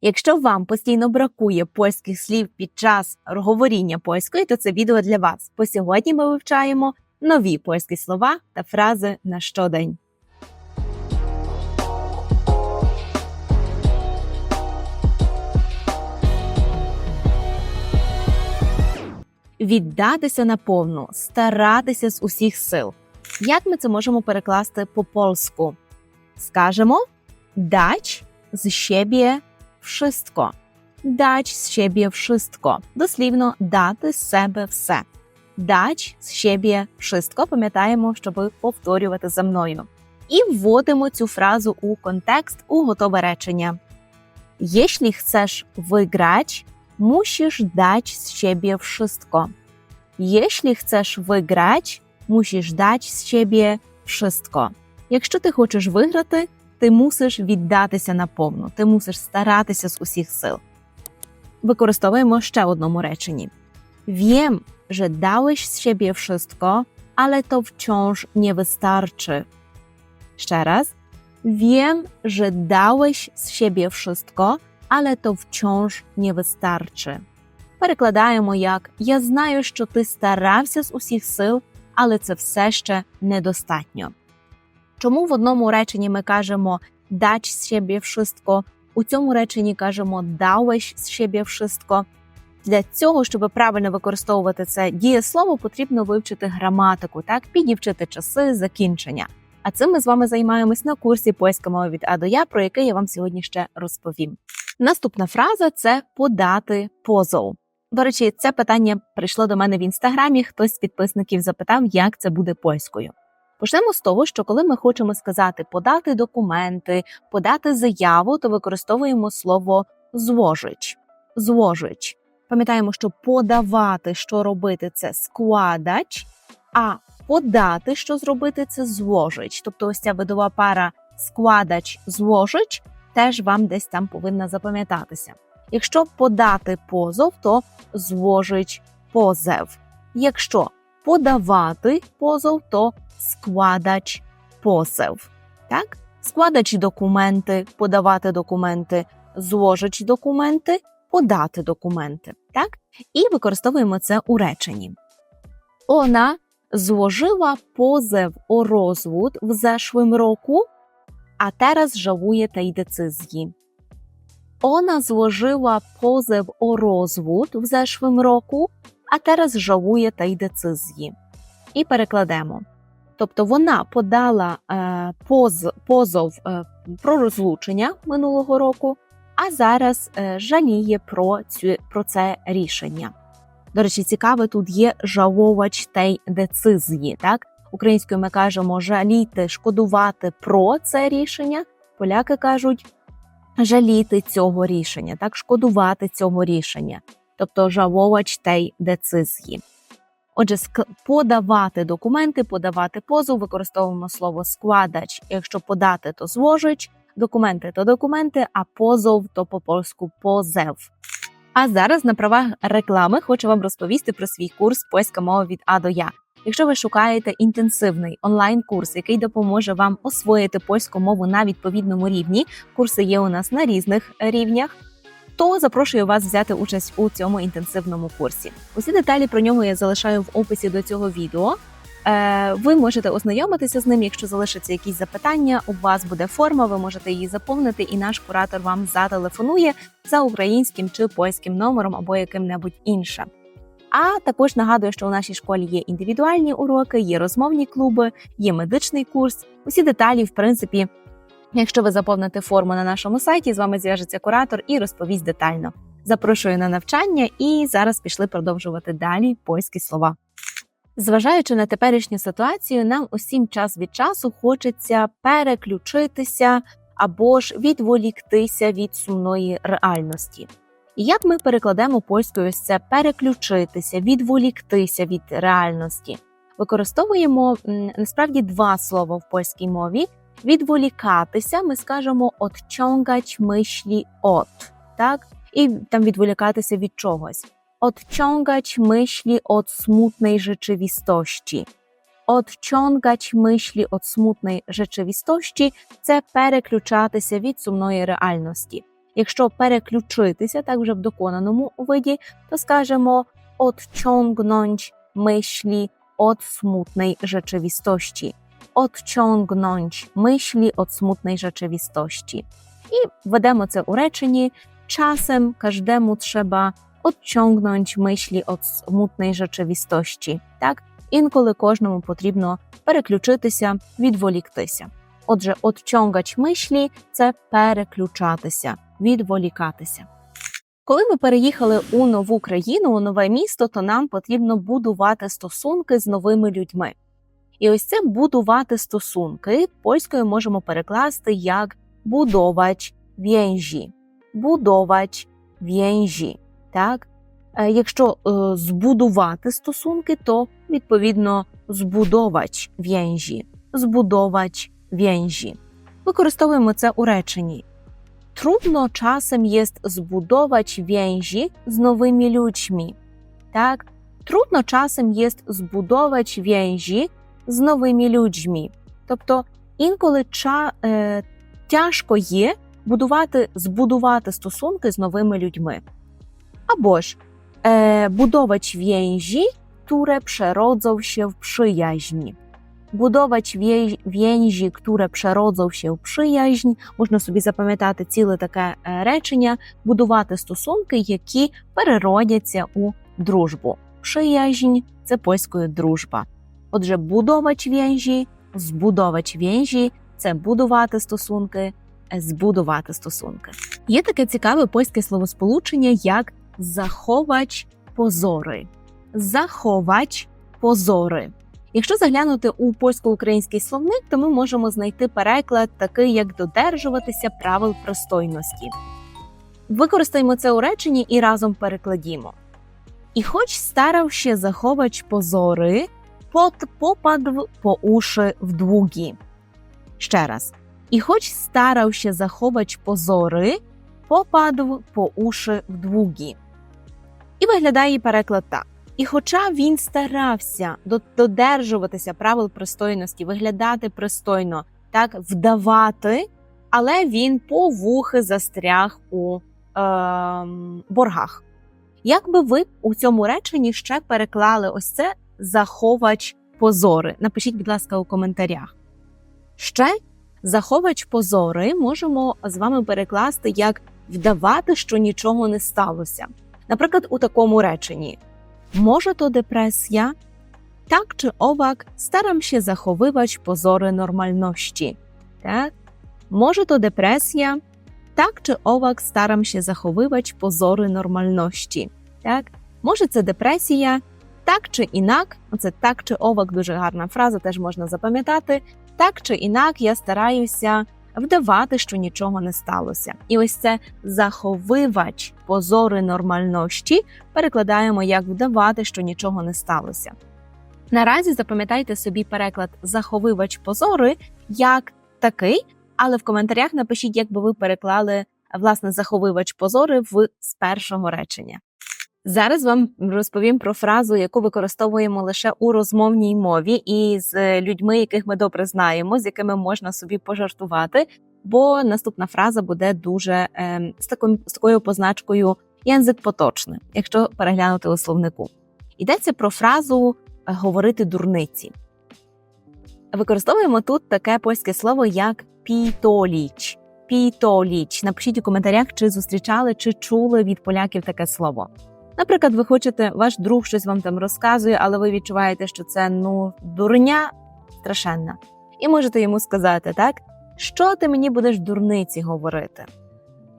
Якщо вам постійно бракує польських слів під час говоріння польської, то це відео для вас. Бо сьогодні ми вивчаємо нові польські слова та фрази на щодень. Віддатися наповну, старатися з усіх сил. Як ми це можемо перекласти по польську? Скажемо дać з siebie з siebie wszystko. Дослівно дати з себе все. Дать з siebie wszystko. Пам'ятаємо, щоб повторювати за мною. І вводимо цю фразу у контекст у готове речення. Musisz dać z siebie wszystko. Jeśli chcesz wygrać, musisz dać z siebie wszystko. Якщо ти хочеш виграти, ти мусиш віддатися наповну, ти мусиш старатися з усіх сил. Використовуємо ще в одному реченні. Wiem, że dałeś z siebie wszystko, ale to wciąż nie wystarczy. Ще раз. Wiem, że dałeś z siebie wszystko, ale to wciąż nie wystarczy. Перекладаємо як Я знаю, що ти старався з усіх сил, але це все ще недостатньо. Чому в одному реченні ми кажемо дać з siebie у цьому реченні кажемо dałeś з siebie? Для цього, щоб правильно використовувати це дієслово, потрібно вивчити граматику, так підівчити часи, закінчення. А цим ми з вами займаємось на курсі польська мова від А до Я, про який я вам сьогодні ще розповім. Наступна фраза це подати позов. До речі, це питання прийшло до мене в інстаграмі. Хтось з підписників запитав, як це буде польською. Почнемо з того, що коли ми хочемо сказати подати документи, подати заяву, то використовуємо слово зложич. Зложич. Пам'ятаємо, що подавати, що робити, це складач, а подати, що зробити, це зложич. Тобто, ось ця видова пара складач зложич теж вам десь там повинна запам'ятатися. Якщо подати позов, то зложич позев. Якщо подавати позов, то складач позов. Так? Складач документи, подавати документи, зложич документи, подати документи. Так? І використовуємо це у реченні. Ona złożyła pozew o rozwód w zeszłym roku, a teraz żałuje tej decyzji. Ona złożyła pozew o rozwód w zeszłym roku, а teraz żałuje tej decyzji. І перекладемо. Тобто вона подала е, поз, позов е, про розлучення минулого року, а зараз е, жаліє про, цю, про це рішення. До речі, цікаве, тут є жаловач тей децизії. Так? Українською ми кажемо жаліти, шкодувати про це рішення. Поляки кажуть жаліти цього рішення, так, шкодувати цього рішення, тобто жаловач тей децизії. Отже, подавати документи, подавати позов, використовуємо слово складач. Якщо подати, то зложич, документи то документи, а позов то по польську позев. А зараз на правах реклами хочу вам розповісти про свій курс Польська мова від А до Я. Якщо ви шукаєте інтенсивний онлайн-курс, який допоможе вам освоїти польську мову на відповідному рівні, курси є у нас на різних рівнях. То запрошую вас взяти участь у цьому інтенсивному курсі. Усі деталі про нього я залишаю в описі до цього відео. Е, Ви можете ознайомитися з ним. Якщо залишаться якісь запитання, у вас буде форма, ви можете її заповнити, і наш куратор вам зателефонує за українським чи польським номером або яким-небудь іншим. А також нагадую, що у нашій школі є індивідуальні уроки, є розмовні клуби, є медичний курс. Усі деталі, в принципі, якщо ви заповните форму на нашому сайті, з вами зв'яжеться куратор і розповість детально. Запрошую на навчання, і зараз пішли продовжувати далі польські слова. Зважаючи на теперішню ситуацію, нам усім час від часу хочеться переключитися або ж відволіктися від сумної реальності. І як ми перекладемо польською ось це переключитися, відволіктися від реальності? Використовуємо насправді два слова в польській мові. Відволікатися ми скажемо odciągać myśli od, так? І там відволікатися від чогось. Odciągać myśli od smutnej rzeczywistości. Odciągać myśli od smutnej rzeczywistości – це переключатися від сумної реальності. Якщо переключитися так вже в доконаному виді, то скажемо odciągnąć myśli od smutnej rzeczywistości. Odciągnąć myśli od smutnej rzeczywistości. І ведемо це у реченні. Czasem każdemu trzeba odciągnąć myśli od smutnej rzeczywistości. Так? Інколи кожному потрібно переключитися, відволіктися. Отже, odciągać myśli – це переключатися, відволікатися. Коли ми переїхали у нову країну, у нове місто, то нам потрібно будувати стосунки з новими людьми. І ось це будувати стосунки польською можемо перекласти як будовач в'єнжі. Будовач в'єнжі. Так? Е, Якщо е, збудувати стосунки, то відповідно збудовач в'єнжі. Збудовач в'єнжі. Використовуємо це у реченні. Trudno czasem jest zbudować więzi z nowymi ludźmi. Tak? Trudno czasem jest zbudować więzi з новими людьми. Тобто інколи ча, е, тяжко є будувати, збудувати стосунки з новими людьми. Або ж e, budować więzi, które przerodzą się w przyjaźń. Wie- więzi, które przerodzą в przyjaźń. Можна собі запам'ятати ціле таке е, речення, будувати стосунки, які переродяться у дружбу. Przyjaźń – це польською дружба. Отже, будовач в'єнжі, збудовач в'єнжі – це будувати стосунки, збудувати стосунки. Є таке цікаве польське словосполучення, як заховач позори. Заховач позори. Якщо заглянути у польсько-український словник, то ми можемо знайти переклад такий, як додержуватися правил пристойності. Використаємо це у реченні і разом перекладімо. І хоч старав ще заховач позори, пот попадв по уші в długi. Ще раз. І хоч старав ще заховач позори, попадв по уші в długi. І виглядає переклад так. І хоча він старався додержуватися правил пристойності, виглядати пристойно, так вдавати, але він по вухи застряг у ем, боргах. Як би ви у цьому реченні ще переклали ось це заховач позори? Напишіть, будь ласка, у коментарях. Ще заховач позори можемо з вами перекласти як вдавати, що нічого не сталося. Наприклад, у такому реченні: Може то депресja? Так чи owak staram się zachowywać pozory normalności. Tak? Може то депресія? Так чи owak staram się zachowywać pozory normalności. Так? Може це депресія? Так чи інак, оце так чи овак дуже гарна фраза, теж можна запам'ятати. Так чи інак, я стараюся вдавати, що нічого не сталося. І ось це заховивач позори нормальності перекладаємо як вдавати, що нічого не сталося. Наразі запам'ятайте собі переклад заховивач позори як такий, але в коментарях напишіть, як би ви переклали власне заховивач позори в з першого речення. Зараз вам розповім про фразу, яку використовуємо лише у розмовній мові, і з людьми, яких ми добре знаємо, з якими можна собі пожартувати. Бо наступна фраза буде дуже е, з, таким, з такою позначкою язик поточний, якщо переглянути у словнику. Йдеться про фразу е, говорити дурниці. Використовуємо тут таке польське слово як пітоліч. Пітоліч. Напишіть у коментарях, чи зустрічали, чи чули від поляків таке слово. Наприклад, ви хочете, ваш друг щось вам там розказує, але ви відчуваєте, що це ну дурня страшенна. І можете йому сказати, так, що ти мені будеш дурниці говорити.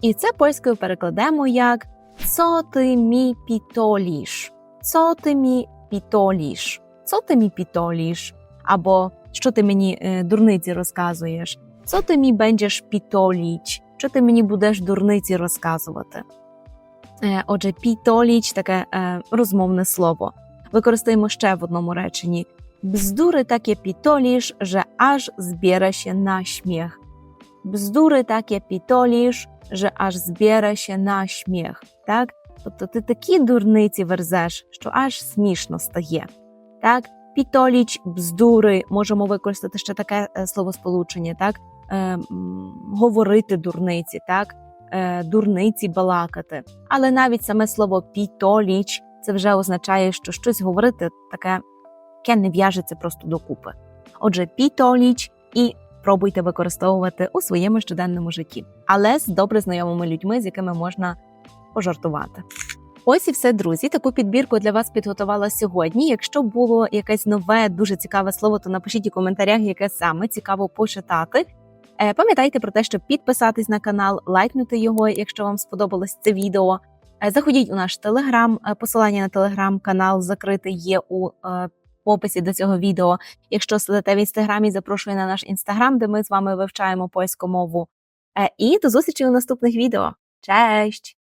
І це польською перекладемо як «Co ти мі пітоліш? «Co ти мі пітоліш? «Co ти мі пітоліш? Або що ти мені е, дурниці розказуєш? «Co ти мі бендєш пітоліч? Що ти мені будеш дурниці розказувати? Е, Отже, пітоліч таке е, розмовне слово. Використаємо ще в одному реченні. Bzdury takie pitolisz, że aż zbiera się na śmiech. Bzdury takie pitolisz, że aż zbiera się на śmiech. Так? Тобто ти такі дурниці верзеш, що аж смішно стає. Так? Пітоліч, бздури, можемо використати ще таке е, словосполучення, так? Е, м, говорити дурниці, так? Е, дурниці балакати. Але навіть саме слово пітоліч це вже означає, що щось говорити таке, яке не в'яжеться просто докупи. Отже, пітоліч і пробуйте використовувати у своєму щоденному житті, але з добре знайомими людьми, з якими можна пожартувати. Ось і все, друзі. Таку підбірку для вас підготувала сьогодні. Якщо було якесь нове, дуже цікаве слово, то напишіть у коментарях, яке саме цікаво почитати. Е, Пам'ятайте про те, щоб підписатись на канал, лайкнути його, якщо вам сподобалось це відео. Е, Заходіть у наш телеграм. Е, Посилання на телеграм-канал закритий є у описі до цього відео. Якщо сидите в інстаграмі, запрошую на наш інстаграм, де ми з вами вивчаємо польську мову. І до зустрічі у наступних відео. Честь!